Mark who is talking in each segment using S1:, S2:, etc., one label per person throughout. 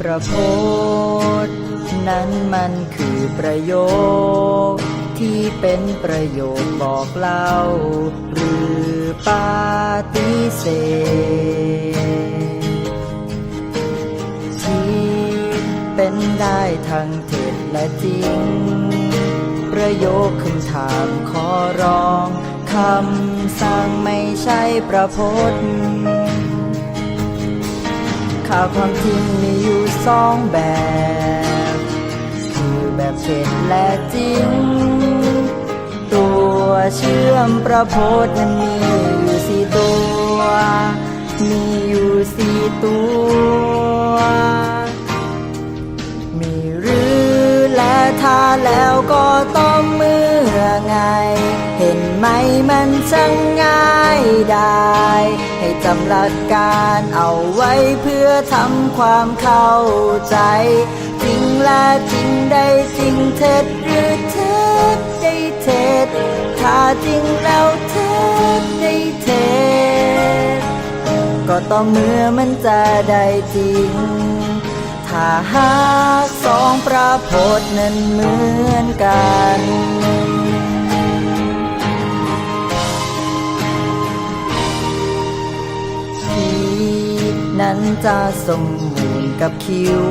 S1: ประโพธนั้นมันคือประโยค ที่เป็นประโยคบอกเล่า หรือปาฏิเสธที่เป็นได้ทั้งเท็จและจริง ประโยคคำถามขอร้องคำสั่งไม่ใช่ประพจน์ ข่าวความจริงมีอยู่สองแบบ คือแบบเท็จและจริง ตัวเชื่อมประโพธนั้นมีอยู่สี่ตัว มีอยู่สี่ตัว มีหรือและถ้าแล้วก็ต้องเมื่อไง เห็นไหมมันช่างง่ายได้ ให้จำหลักการเอาไว้เพื่อทำความเข้าใจ จริงและจริงได้จริงเท็จหรือเท็จได้เท็จถ้าจริงแล้วเท็จได้เท็จก็ต่อเมื่อมันจะได้จริง ถ้าหากสองประโพธนั้นเหมือนกัน นั้นจะสมบูรณ์กับคิว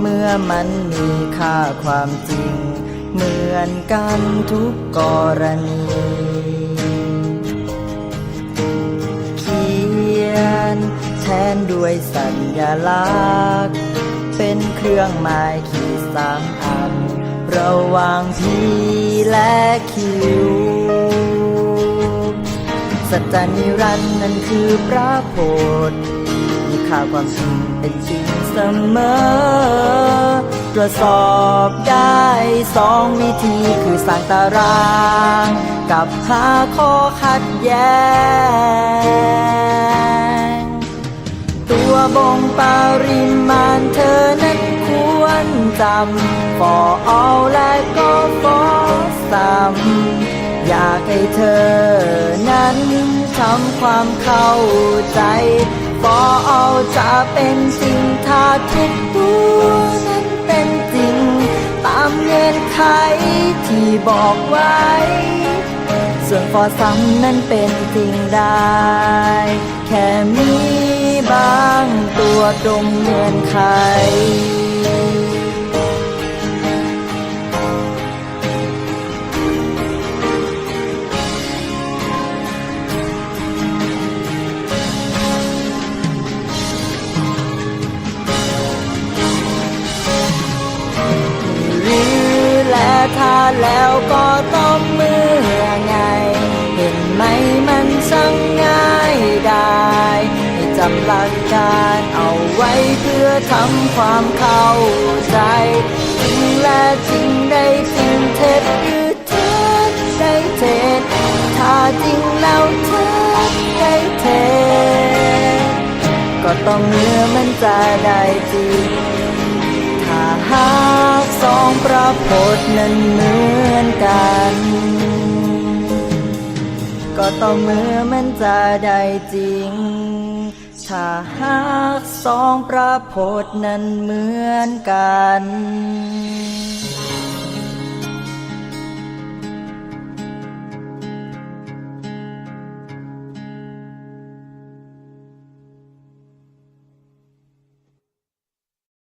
S1: เมื่อมันมีค่าความจริง เหมือนกันทุกกรณี เขียนแทนด้วยสัญลักษณ์ เป็นเครื่องหมายขีดสามอัน ระหว่างพีและคิวสัจจนิรันดร์นั้นคือพระโพธิ ค่าความจริงเป็นจริงเสมอ ตรวจสอบได้สองวิธีคือสร้างตาราง กับหาข้อขัดแย้ง ตัวบ่งปริมาณเธอนั้นควรจำฟอเอาและก็ฟอซ้ำอยากให้เธอนั้นทำความเข้าใจ บอเอาจะเป็นสิ่งถ้าทุกตัวนั้นเป็นจริง ตามเงื่อนไขที่บอกไว้ ส่วนฟอซ้ำนั้นเป็นจริงได้ แค่มีบางตัวตรงเงื่อนไข แล้วก็ต้องเมื่อไง เห็นไหมมันช่างง่ายได้จำหลักการเอาไว้เพื่อทำความเข้าใจจริงและจริงได้จริงเท็จหรือเท็จได้เท็จถ้าจริงแล้วเท็จได้เท็จก็ต้องเมื่อมันจะได้จริงถ้าหา สองประโพธนั้นเหมือนกัน ก็ต้องเมื่อมันจะได้จริง ถ้าหากสองประโพธนั้นเหมือนกัน